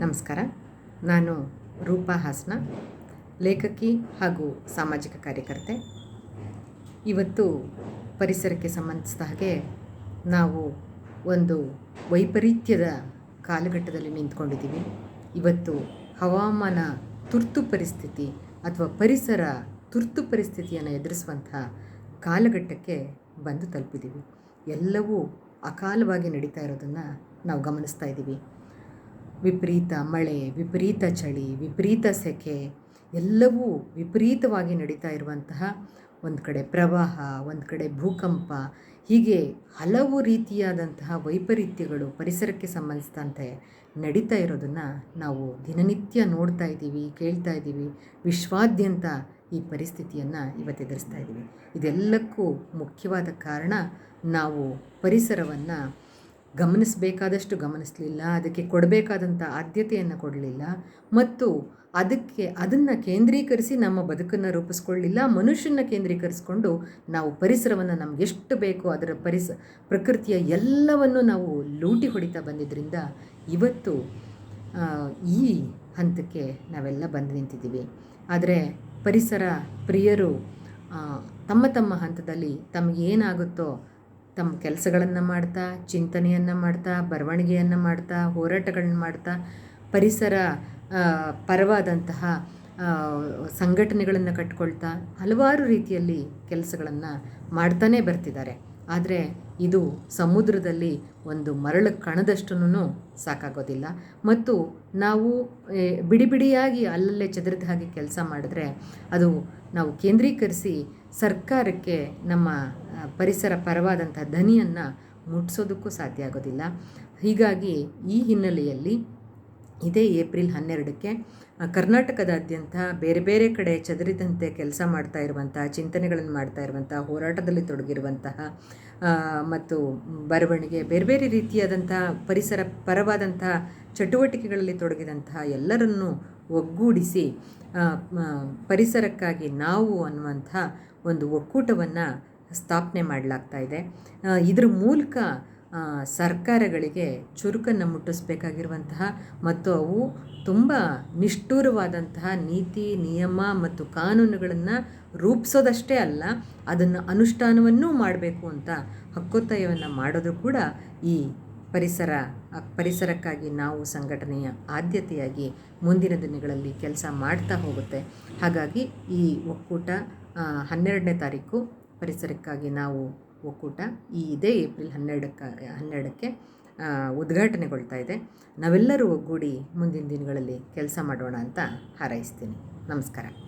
ನಮಸ್ಕಾರ. ನಾನು ರೂಪಾ ಹಾಸನ, ಲೇಖಕಿ ಹಾಗೂ ಸಾಮಾಜಿಕ ಕಾರ್ಯಕರ್ತೆ. ಇವತ್ತು ಪರಿಸರಕ್ಕೆ ಸಂಬಂಧಿಸಿದ ಹಾಗೆ ನಾವು ಒಂದು ವೈಪರೀತ್ಯದ ಕಾಲಘಟ್ಟದಲ್ಲಿ ನಿಂತ್ಕೊಂಡಿದ್ದೀವಿ. ಇವತ್ತು ಹವಾಮಾನ ತುರ್ತು ಪರಿಸ್ಥಿತಿ ಅಥವಾ ಪರಿಸರ ತುರ್ತು ಪರಿಸ್ಥಿತಿಯನ್ನು ಎದುರಿಸುವಂಥ ಕಾಲಘಟ್ಟಕ್ಕೆ ಬಂದು ತಲುಪಿದ್ದೀವಿ. ಎಲ್ಲವೂ ಅಕಾಲವಾಗಿ ನಡೀತಾ ಇರೋದನ್ನು ನಾವು ಗಮನಿಸ್ತಾ ಇದ್ದೀವಿ. ವಿಪರೀತ ಮಳೆ, ವಿಪರೀತ ಚಳಿ, ವಿಪರೀತ ಸೆಕೆ ಎಲ್ಲವೂ ವಿಪರೀತವಾಗಿ ನಡೀತಾ ಇರುವಂತಹ ಒಂದು ಕಡೆ ಪ್ರವಾಹ, ಒಂದು ಕಡೆ ಭೂಕಂಪ, ಹೀಗೆ ಹಲವು ರೀತಿಯಾದಂತಹ ವೈಪರೀತ್ಯಗಳು ಪರಿಸರಕ್ಕೆ ಸಂಬಂಧಿಸಿದಂತೆ ನಡೀತಾ ಇರೋದನ್ನು ನಾವು ದಿನನಿತ್ಯ ನೋಡ್ತಾ ಇದ್ದೀವಿ, ಕೇಳ್ತಾ ಇದ್ದೀವಿ, ವಿಶ್ವಾದ್ಯಂತ ಈ ಪರಿಸ್ಥಿತಿಯನ್ನು ಇವತ್ತು ಎದುರಿಸ್ತಾ ಇದ್ದೀವಿ. ಇದೆಲ್ಲಕ್ಕೂ ಮುಖ್ಯವಾದ ಕಾರಣ ನಾವು ಪರಿಸರವನ್ನು ಗಮನಿಸಬೇಕಾದಷ್ಟು ಗಮನಿಸಲಿಲ್ಲ, ಅದಕ್ಕೆ ಕೊಡಬೇಕಾದಂಥ ಆದ್ಯತೆಯನ್ನು ಕೊಡಲಿಲ್ಲ ಮತ್ತು ಅದಕ್ಕೆ, ಅದನ್ನು ಕೇಂದ್ರೀಕರಿಸಿ ನಮ್ಮ ಬದುಕನ್ನು ರೂಪಿಸ್ಕೊಳ್ಳಿಲ್ಲ ಮನುಷ್ಯನ ಕೇಂದ್ರೀಕರಿಸ್ಕೊಂಡು ನಾವು ಪರಿಸರವನ್ನು ನಮ್ಗೆ ಎಷ್ಟು ಬೇಕೋ ಅದರ ಪರಿಸ, ಪ್ರಕೃತಿಯ ಎಲ್ಲವನ್ನು ನಾವು ಲೂಟಿ ಹೊಡಿತಾ ಬಂದಿದ್ದರಿಂದ ಇವತ್ತು ಈ ಹಂತಕ್ಕೆ ನಾವೆಲ್ಲ ಬಂದು ನಿಂತಿದ್ದೀವಿ. ಆದರೆ ಪರಿಸರ ಪ್ರಿಯರು ತಮ್ಮ ತಮ್ಮ ಹಂತದಲ್ಲಿ ತಮಗೇನಾಗುತ್ತೋ ತಮ್ಮ ಕೆಲಸಗಳನ್ನು ಮಾಡ್ತಾ, ಚಿಂತನೆಯನ್ನು ಮಾಡ್ತಾ, ಬರವಣಿಗೆಯನ್ನು ಮಾಡ್ತಾ ಹೋರಾಟಗಳನ್ನ ಮಾಡ್ತಾ, ಪರಿಸರ ಪರವಾದಂತಹ ಸಂಘಟನೆಗಳನ್ನು ಕಟ್ಕೊಳ್ತಾ ಹಲವಾರು ರೀತಿಯಲ್ಲಿ ಕೆಲಸಗಳನ್ನು ಮಾಡ್ತಾನೇ ಬರ್ತಿದ್ದಾರೆ. ಆದರೆ ಇದು ಸಮುದ್ರದಲ್ಲಿ ಒಂದು ಮರಳು ಕಣದಷ್ಟೂ ಸಾಕಾಗೋದಿಲ್ಲ. ಮತ್ತು ನಾವು ಬಿಡಿ ಬಿಡಿಯಾಗಿ ಅಲ್ಲಲ್ಲೇ ಚದರಿದ ಹಾಗೆ ಕೆಲಸ ಮಾಡಿದ್ರೆ ಅದು ನಾವು ಕೇಂದ್ರೀಕರಿಸಿ ಸರ್ಕಾರಕ್ಕೆ ನಮ್ಮ ಪರಿಸರ ಪರವಾದಂಥ ಧ್ವನಿಯನ್ನು ಮುಟ್ಟಿಸೋದಕ್ಕೂ ಸಾಧ್ಯ ಆಗೋದಿಲ್ಲ. ಹೀಗಾಗಿ ಈ ಹಿನ್ನೆಲೆಯಲ್ಲಿ ಇದೇ ಏಪ್ರಿಲ್ ಹನ್ನೆರಡಕ್ಕೆ ಕರ್ನಾಟಕದಾದ್ಯಂತ ಬೇರೆ ಬೇರೆ ಕಡೆ ಚದರಿದಂತೆ ಕೆಲಸ ಮಾಡ್ತಾ ಇರುವಂತಹ, ಚಿಂತನೆಗಳನ್ನು ಮಾಡ್ತಾ ಇರುವಂತಹ, ಹೋರಾಟದಲ್ಲಿ ತೊಡಗಿರುವಂತಹ ಮತ್ತು ಬರವಣಿಗೆ, ಬೇರೆ ಬೇರೆ ರೀತಿಯಾದಂತಹ, ಪರಿಸರ ಪರವಾದಂತಹ ಚಟುವಟಿಕೆಗಳಲ್ಲಿ ತೊಡಗಿದಂತಹ ಎಲ್ಲರನ್ನೂ ಒಗ್ಗೂಡಿಸಿ ಪರಿಸರಕ್ಕಾಗಿ ನಾವು ಅನ್ನುವಂಥ ಒಂದು ಒಕ್ಕೂಟವನ್ನು ಸ್ಥಾಪನೆ ಮಾಡಲಾಗ್ತಾ ಇದೆ. ಇದ್ರ ಮೂಲಕ ಸರ್ಕಾರಗಳಿಗೆ ಚುರುಕನ್ನು ಮುಟ್ಟಿಸ್ಬೇಕಾಗಿರುವಂತಹ ಮತ್ತು ಅವು ತುಂಬ ನಿಷ್ಠೂರವಾದಂತಹ ನೀತಿ, ನಿಯಮ ಮತ್ತು ಕಾನೂನುಗಳನ್ನು ರೂಪಿಸೋದಷ್ಟೇ ಅಲ್ಲ, ಅದನ್ನು ಅನುಷ್ಠಾನವನ್ನೂ ಮಾಡಬೇಕು ಅಂತ ಹಕ್ಕೊತ್ತಾಯವನ್ನು ಮಾಡೋದು ಕೂಡ ಈ ಪರಿಸರ ಪರಿಸರಕ್ಕಾಗಿ ನಾವು ಸಂಘಟನೆಯ ಆದ್ಯತೆಯಾಗಿ ಮುಂದಿನ ದಿನಗಳಲ್ಲಿ ಕೆಲಸ ಮಾಡ್ತಾ ಹೋಗುತ್ತೆ. ಹಾಗಾಗಿ ಈ ಒಕ್ಕೂಟ ಹನ್ನೆರಡನೇ ತಾರೀಕು ಪರಿಸರಕ್ಕಾಗಿ ನಾವು ಒಕ್ಕೂಟ ಈ ಇದೇ ಏಪ್ರಿಲ್ ಹನ್ನೆರಡಕ್ಕೆ ಹನ್ನೆರಡಕ್ಕೆ ಉದ್ಘಾಟನೆಗೊಳ್ತಾ ಇದೆ. ನಾವೆಲ್ಲರೂ ಒಗ್ಗೂಡಿ ಮುಂದಿನ ದಿನಗಳಲ್ಲಿ ಕೆಲಸ ಮಾಡೋಣ ಅಂತ ಹಾರೈಸ್ತೀನಿ. ನಮಸ್ಕಾರ.